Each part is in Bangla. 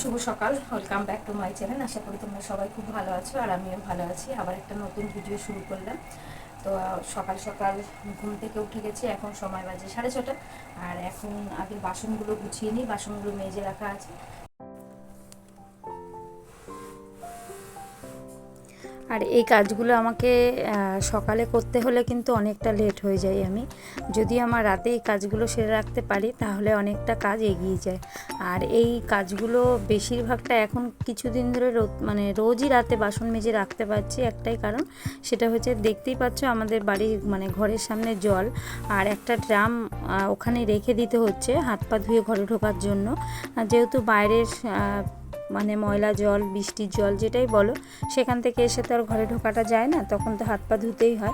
শুভ সকাল। Welcome back to my channel আশা করি তোমরা সবাই খুব ভালো আছো আর আমিও ভালো আছি। আবার একটা নতুন ভিডিও শুরু করলাম। তো সকাল সকাল ঘুম থেকে উঠে গেছি। এখন সময় বাজে সাড়ে ছটা। আর এখন আগে বাসনগুলো গুছিয়ে নিই। বাসনগুলো মেজে রাখা আছে। আর এই কাজগুলো আমাকে সকালে করতে হলে কিন্তু অনেকটা লেট হয়ে যায় আমি। যদি আমার রাতে এই কাজগুলো সেরে রাখতে পারি, তাহলে অনেকটা কাজ এগিয়ে যায়। আর এই কাজগুলো বেশিরভাগটা এখন কিছুদিন ধরে রো- মানে রোজই রাতে বাসন মেজে রাখতে পারছি একটাই কারণ। সেটা হচ্ছে দেখতেই পাচ্ছ আমাদের বাড়ির মানে ঘরের সামনে জল আর একটা ড্রাম ওখানে রেখে দিতে হচ্ছে, হাত পা ধুয়ে ঘরে ঢোকার জন্য। যেহেতু বাইরের মানে ময়লা জল, বৃষ্টির জল যেটাই বলো, সেখান থেকে এসে তো আর ঘরে ঢোকাটা যায় না, তখন তো হাত পা ধুতেই হয়।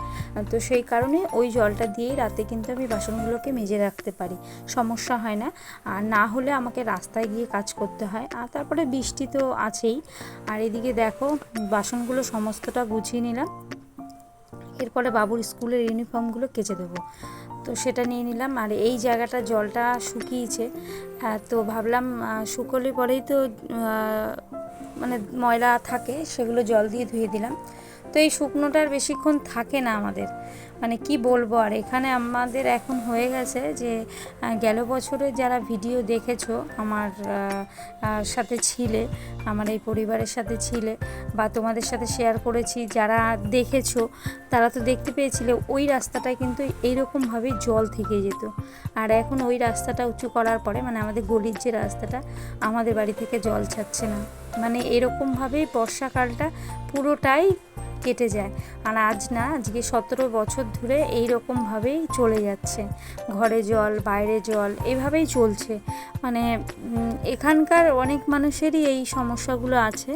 তো সেই কারণে ওই জলটা দিয়েই রাতে কিন্তু আমি বাসনগুলোকে মেজে রাখতে পারি, সমস্যা হয় না। আর না হলে আমাকে রাস্তায় গিয়ে কাজ করতে হয়। আর তারপরে বৃষ্টি তো আছেই। আর এদিকে দেখো, বাসনগুলো সমস্তটা গুছিয়ে নিলাম। এরপরে বাবুর স্কুলের ইউনিফর্মগুলো কেচে দেবো। তো সেটা নিয়ে নিলাম। আর এই জায়গাটা জলটা শুকিয়েছে। তো ভাবলাম শুকোলে পরেই তো মানে ময়লা থাকে, সেগুলো জল দিয়ে ধুয়ে দিলাম। তো এই শুকনোটা আর বেশিক্ষণ থাকে না আমাদের। মানে কি বলব? আর এখানে আমাদের এখন হয়ে গেছে যে গেল বছরে যারা ভিডিও দেখেছ, আমার সাথে ছিলে, আমার এই পরিবারের সাথে ছিলে বা তোমাদের সাথে শেয়ার করেছি, যারা দেখেছ, তারা তো দেখতে পেয়েছিলে, ওই রাস্তাটায় কিন্তু এইরকমভাবেই জল থেকে যেত। আর এখন ওই রাস্তাটা উঁচু করার পরে মানে আমাদের গলির যে রাস্তাটা, আমাদের বাড়ি থেকে জল ছাড়ছে না। মানে এরকমভাবেই বর্ষাকালটা পুরোটাই কেটে যায়। আর আজ না, আজকে সতেরো বছর ধরে এই রকমভাবেই চলে যাচ্ছে। ঘরে জল, বাইরে জল, এভাবেই চলছে। মানে এখানকার অনেক মানুষেরই এই সমস্যাগুলো আছে।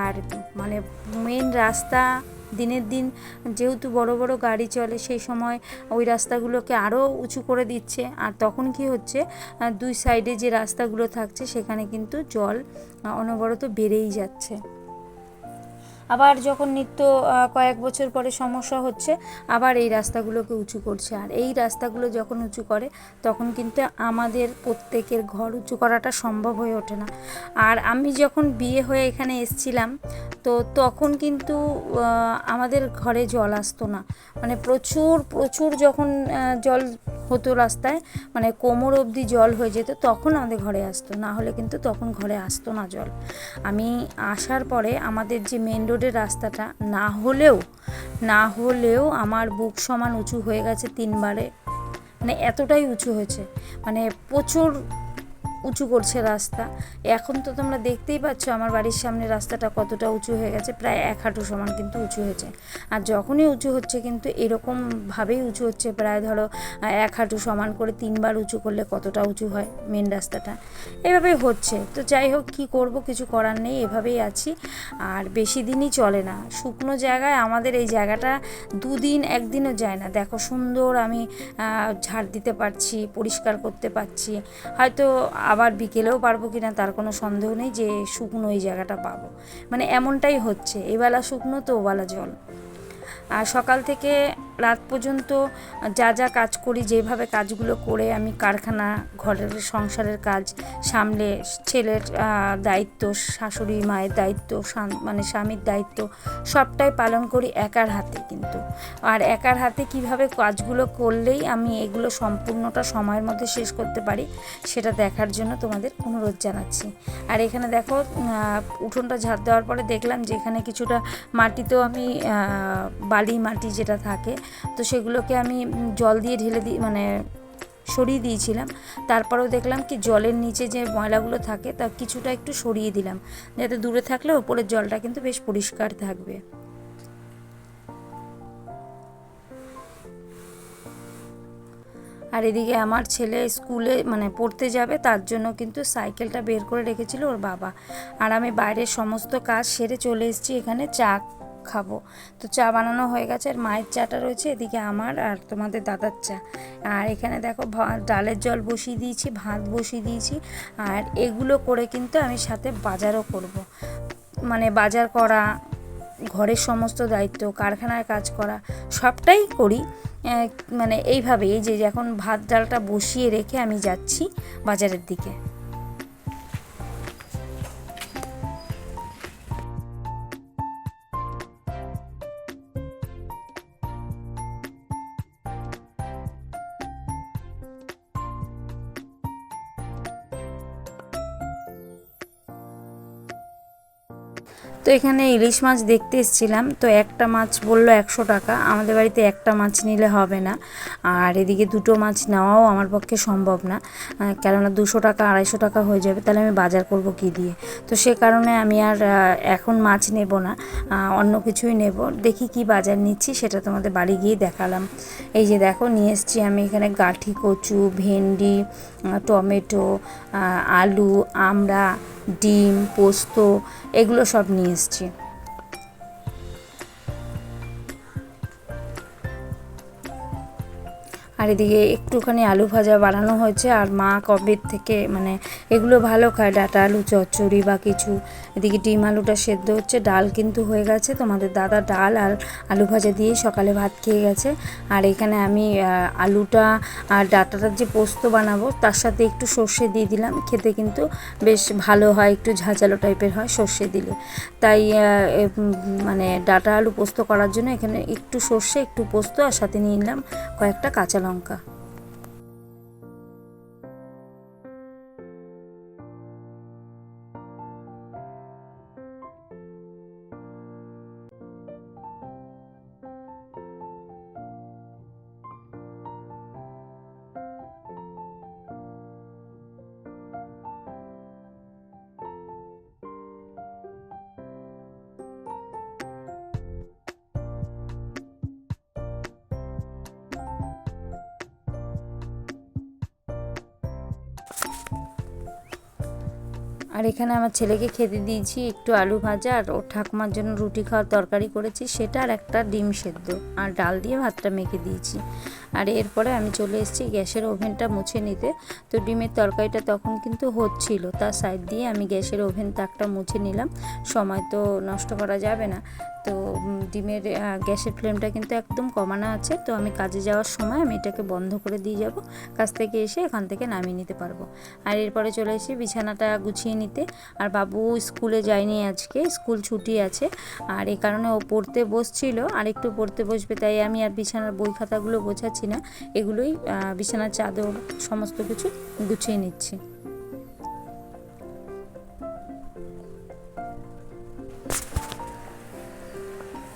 আর মানে মেন রাস্তা দিনের দিন যেহেতু বড় বড় গাড়ি চলে, সেই সময় ওই রাস্তাগুলোকে আরও উঁচু করে দিচ্ছে। আর তখন কি হচ্ছে দুই সাইডে যে রাস্তাগুলো থাকছে, সেখানে কিন্তু জল অনবরত বেড়েই যাচ্ছে। আবার যখন নিত্য কয়েক বছর পরে সমস্যা হচ্ছে, আবার এই রাস্তাগুলোকে উঁচু করছে। আর এই রাস্তাগুলো যখন উঁচু করে, তখন কিন্তু আমাদের প্রত্যেকের ঘর উঁচু করাটা সম্ভব হয়ে ওঠে না। আর আমি যখন বিয়ে হয়ে এখানে এসছিলাম, তো তখন কিন্তু আমাদের ঘরে জল আসতো না। মানে প্রচুর প্রচুর যখন জল হতো রাস্তায় মানে কোমর অবধি জল হয়ে যেত, তখন আমাদের ঘরে আসতো। না হলে কিন্তু তখন ঘরে আসতো না জল। আমি আসার পরে আমাদের যে মেন রোডের রাস্তাটা না হলেও না হলেও আমার বুক সমান উঁচু হয়ে গেছে তিনবারে। মানে এতটাই উঁচু হয়েছে। মানে প্রচুর উঁচু করছে রাস্তা। এখন তো তোমরা দেখতেই পাচ্ছ আমার বাড়ির সামনে রাস্তাটা কতটা উঁচু হয়ে গেছে, প্রায় এক হাঁটু সমান কিন্তু উঁচু হয়েছে। আর যখনই উঁচু হচ্ছে কিন্তু এরকমভাবেই উঁচু হচ্ছে, প্রায় ধরো, এক হাঁটু সমান করে তিনবার উঁচু করলে কতটা উঁচু হয় মেন রাস্তাটা। এভাবেই হচ্ছে। তো যাই হোক, কী করব কিছু করার নেই, এভাবেই আছি। আর বেশি দিনই চলে না। শুকনো জায়গায় আমাদের এই জায়গাটা দুদিন একদিনও যায় না। দেখো সুন্দর আমি ঝাড় দিতে পারছি, পরিষ্কার করতে পারছি। হয়তো আবার বিকেলেও পারব কি না তার কোনো সন্দেহ নেই যে শুকনো এই জায়গাটা পাবো। মানে এমনটাই হচ্ছে। এবেলা শুকনো তো ওবেলা জল। আর সকাল থেকে রাত পর্যন্ত যা যা কাজ করি যেভাবে কাজগুলো করে আমি কারখানা ঘরের সংসারের কাজ সামলে ছেলের দায়িত্ব শাশুড়ি মায়ের দায়িত্ব মানে স্বামীর দায়িত্ব সবটাই পালন করি একার হাতে কিন্তু। আর একার হাতে কীভাবে কাজগুলো করলেই আমি এগুলো সম্পূর্ণটা সময়ের মধ্যে শেষ করতে পারি সেটা দেখার জন্য তোমাদের অনুরোধ জানাচ্ছি। আর এখানে দেখো উঠোনটা ঝাঁপ দেওয়ার পরে দেখলাম যে এখানে কিছুটা মাটিতেও আমি আহ, বালি মাটি যেটা থাকে, তো সেগুলোকে আমি জল দিয়ে ঢেলে দিই মানে সরিয়ে দিয়েছিলাম। তারপরেও দেখলাম কি জলের নিচে যে ময়লাগুলো থাকে, তা কিছুটা একটু সরিয়ে দিলাম। যাতে দূরে থাকলে ওপরের জলটা কিন্তু বেশ পরিষ্কার থাকবে। আর এদিকে আমার ছেলে স্কুলে মানে পড়তে যাবে, তার জন্য কিন্তু সাইকেলটা বের করে রেখেছিল ওর বাবা। আর আমি বাইরের সমস্ত কাজ সেরে চলে এসেছি এখানে চা খাব। তো চা বানানো হয়ে গেছে, আর মায়ের চাটা রয়েছে এদিকে আমার আর তোমাদের দাদার চা। আর এখানে দেখো ডালের জল বসিয়ে দিয়েছি, ভাত বসিয়ে দিয়েছি, আর এগুলো করে কিন্তু আমি সাথে বাজারও করব। মানে বাজার করা, ঘরের সমস্ত দায়িত্ব, কারখানায় কাজ করা, সবটাই করি। মানে এইভাবে এই যে এখন ভাত, ডালটা বসিয়ে রেখে আমি যাচ্ছি বাজারের দিকে। এখানে ইলিশ মাছ দেখতে এসেছিলাম, তো একটা মাছ বলল একশো টাকা, আমাদের বাড়িতে একটা মাছ নিলে হবে না। আর এদিকে দুটো মাছ নেওয়াও আমার পক্ষে সম্ভব না কেননা দুশো টাকা, আড়াইশো টাকা হয়ে যাবে, তাহলে আমি বাজার করব কি দিয়ে? তো সে কারণে আমি আর এখন মাছ নেব না অন্য কিছুই নেব। দেখি কি বাজার নিচ্ছি, সেটা তোমাদের বাড়ি গিয়ে দেখালাম। এই যে দেখো, নিয়ে এসেছি আমি এখানে গাঠি কচু, ভেন্ডি টমেটো আলু আমড়া ডিম পোস্ত এগুলো সব নিয়ে এসেছি। আর এদিকে একটুখানি আলু ভাজা বানানো হয়েছে আর মা কবের থেকে মানে এগুলো ভালো খায়, ডাটা আলু, চচ্চড়ি বা কিছু। এদিকে ডিম আলুটা সেদ্ধ হচ্ছে, ডাল কিন্তু হয়ে গেছে। তোমাদের দাদা ডাল আর আলু ভাজা দিয়ে সকালে ভাত খেয়ে গেছে। আর এখানে আমি আলুটা আর ডাটাটার যে পোস্ত বানাবো, তার সাথে একটু সর্ষে দিয়ে দিলাম। খেতে কিন্তু বেশ ভালো হয়, একটু ঝাঁঝালো টাইপের হয় সর্ষে দিলে। তাই মানে ডাটা আলু পোস্ত করার জন্য এখানে একটু সর্ষে, একটু পোস্ত আর সাথে নিয়ে নিলাম কয়েকটা কাঁচা লঙ্কা। লঙ্কা আর এখানে আমার ছেলেকে খেতে দিয়েছি একটু আলু ভাজা, আর ওর ঠাকুমার জন্য রুটি খাওয়ার তরকারি করেছি, সেটা আর একটা ডিম সেদ্ধ। আর ডাল দিয়ে ভাতটা মেখে দিয়েছি। আর এরপরে আমি চলে এসেছি গ্যাসের ওভেনটা মুছে নিতে। তো ডিমের তরকারিটা তখন কিন্তু হচ্ছিল, তার সাইড দিয়ে আমি গ্যাসের ওভেন তাকটা মুছে নিলাম। সময় তো নষ্ট করা যাবে না। তো ডিমের গ্যাসের ফ্লেমটা কিন্তু একদম কমানো আছে। তো আমি কাজে যাওয়ার সময় আমি এটাকে বন্ধ করে দিয়ে যাব। কাজ থেকে এসে এখান থেকে নামিয়ে নিতে পারব। আর এরপরে চলে এসেছি বিছানাটা গুছিয়ে নিতে। আর বাবু স্কুলে যায়নি আজকে, স্কুল ছুটি আছে। আর এ কারণে ও পড়তে বসছিল। আর একটু পড়তে বসবে, তাই আমি আর বিছানার বই খাতাগুলো গোছাচ্ছি। না। এগুলোই বিছানার চাদর সমস্ত কিছু গুছিয়ে নিচ্ছি।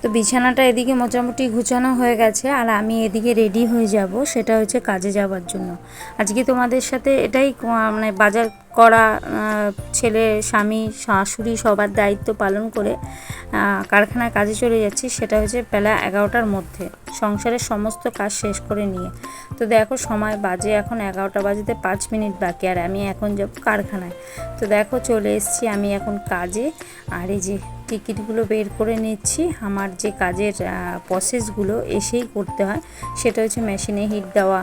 তো বিছানাটা এদিকে মোটামুটি গুছানো হয়ে গেছে আর আমি এদিকে রেডি হয়ে যাব, সেটা হচ্ছে কাজে যাওয়ার জন্য। আজকে তোমাদের সাথে এটাই মানে বাজার করা ছেলে, স্বামী, শাশুড়ি সবার দায়িত্ব পালন করে কারখানায় কাজে চলে যাচ্ছি, সেটা হচ্ছে বেলা এগারোটার মধ্যে। সংসারের সমস্ত কাজ শেষ করে নিয়ে। তো দেখো সময় বাজে এখন এগারোটা বাজতে পাঁচ মিনিট বাকি, আর আমি এখন যাব কারখানায়। তো দেখো চলে এসছি আমি এখন কাজে, আর এই যে টিকিটগুলো বের করে নিচ্ছি। আমার যে কাজের প্রসেসগুলো এসেই করতে হয়। সেটা হচ্ছে মেশিনে হিট দেওয়া,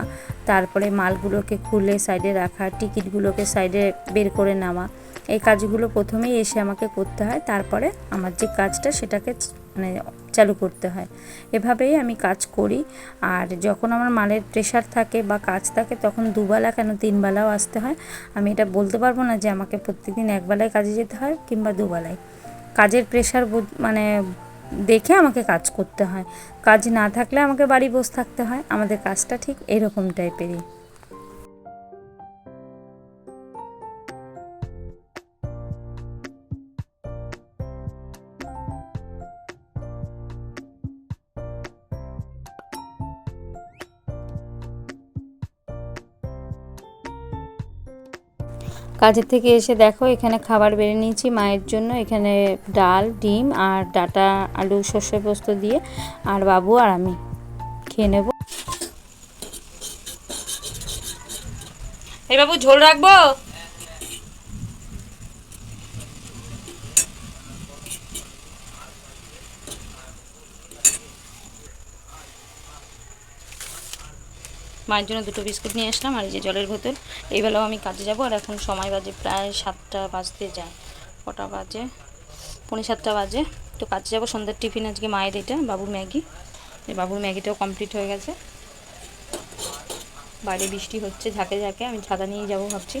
তারপরে মালগুলোকে খুলে সাইডে রাখা, টিকিটগুলোকে সাইডে বের করে নেওয়া। এই কাজগুলো প্রথমেই এসে আমাকে করতে হয়। তারপরে আমার যে কাজটা সেটাকে মানে চালু করতে হয়। এভাবেই আমি কাজ করি। আর যখন আমার মালের প্রেশার থাকে বা কাজ থাকে, তখন দুবেলা কেন তিনবেলাও আসতে হয়। আমি এটা বলতে পারব না যে আমাকে প্রত্যেকদিন একবেলায় কাজে যেতে হয় কিংবা দুবেলায়। কাজের প্রেশার মানে দেখে আমাকে কাজ করতে হয়। কাজ না থাকলে আমাকে বাড়ি বসে থাকতে হয়। আমাদের কাজটা ঠিক এরকম টাইপেরই কাজের থেকে এসে দেখো, এখানে খাবার বেড়ে নিয়েছি মায়ের জন্য। এখানে ডাল, ডিম আর ডাটা, আলু সর্ষে পোস্ত দিয়ে আর বাবু আর আমি খেয়ে নেব। এই বাবু, ঝোল রাখব? মায়ের জন্য দুটো বিস্কুট নিয়ে আসলাম আর এই যে জলের বোতল। এইবেলাও আমি কাজে যাব আর এখন সময় বাজে প্রায় সাতটা বাজতে যায়। কটা বাজে? পৌনে সাতটা বাজে। তো কাজে যাব সন্ধ্যার টিফিন আজকে মায়ের এটা, বাবুর ম্যাগি। বাবুর ম্যাগিটাও কমপ্লিট হয়ে গেছে। বাইরে বৃষ্টি হচ্ছে ঝাঁকে ঝাঁকে, আমি ছাতা নিয়ে যাব ভাবছি।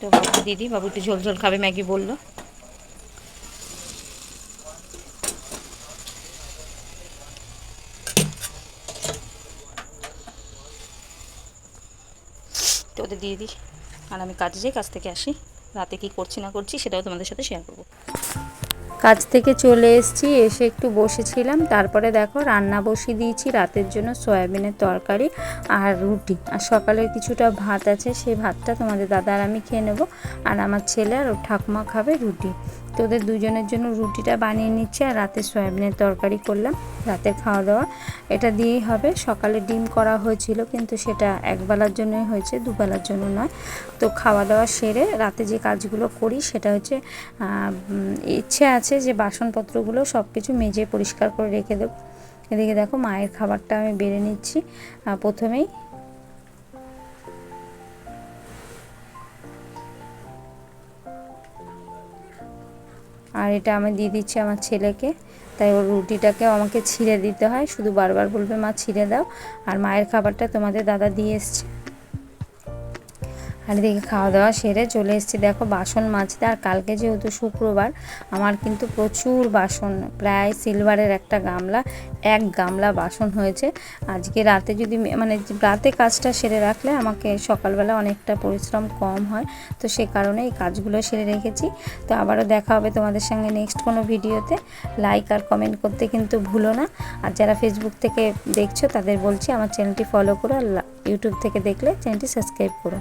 তো বাবু দিদি, বাবু একটু ঝোল ঝোল খাবে, ম্যাগি বলল তো ওদের দিয়ে দিই। আর আমি কাজে যাই, কাজ থেকে আসি। রাতে কি করছি না করছি সেটাও তোমাদের সাথে শেয়ার করব। কাজ থেকে চলে এসেছি, এসে একটু বসেছিলাম। তারপরে দেখো, রান্না বসিয়ে দিয়েছি, রাতের জন্য সয়াবিনের তরকারি আর রুটি। আর সকালের কিছুটা ভাত আছে, সেই ভাতটা তোমাদের দাদা আর আমি খেয়ে নেব। আর আমার ছেলে আর ঠাকুমা খাবে রুটি। তো ওদের দুজনের জন্য রুটিটা বানিয়ে নিচ্ছি আর রাতে সয়াবিনের তরকারি করলাম। রাতে খাওয়া দাওয়া এটা দিয়েই হবে। সকালে ডিম করা হয়েছিল, কিন্তু সেটা একবেলার জন্যই হয়েছে, দুবেলার জন্য নয়। তো খাওয়া দাওয়া সেরে রাতে যে কাজগুলো করি সেটা হচ্ছে ইচ্ছে আছে যে বাসনপত্রগুলো সব কিছু মেজে পরিষ্কার করে রেখে দেবো। এদিকে দেখো মায়ের খাবারটা আমি বেড়ে নিচ্ছি প্রথমেই। আর এটা আমি দিয়ে দিচ্ছি আমার ছেলেকে। তাই ওর রুটিটাকেও আমাকে ছিঁড়ে দিতে হয়। শুধু বারবার বলবে, মা, ছিঁড়ে দাও। আর মায়ের খাবারটা তোমাদের দাদা দিয়ে এসছে। আর এদিকে খাওয়া দাওয়া সেরে চলে এসেছি। দেখো বাসন মাজতে, আর কালকে যেহেতু শুক্রবার, আমার কিন্তু প্রচুর বাসন, প্রায় সিলভারের একটা গামলা, এক গামলা বাসন হয়েছে। আজকে রাতে যদি মানে রাতে কাজটা সেরে রাখলে আমাকে সকালবেলা অনেকটা পরিশ্রম কম হয়। তো সে কারণে এই কাজগুলো সেরে রেখেছি। তো আবারও দেখা হবে তোমাদের সঙ্গে নেক্সট কোনো ভিডিওতে। লাইক আর কমেন্ট করতে কিন্তু ভুলো না। আর যারা ফেসবুক থেকে দেখছ, তাদের বলছি আমার চ্যানেলটি ফলো করো, আর ইউটিউব থেকে দেখলে চ্যানেলটি সাবস্ক্রাইব করো।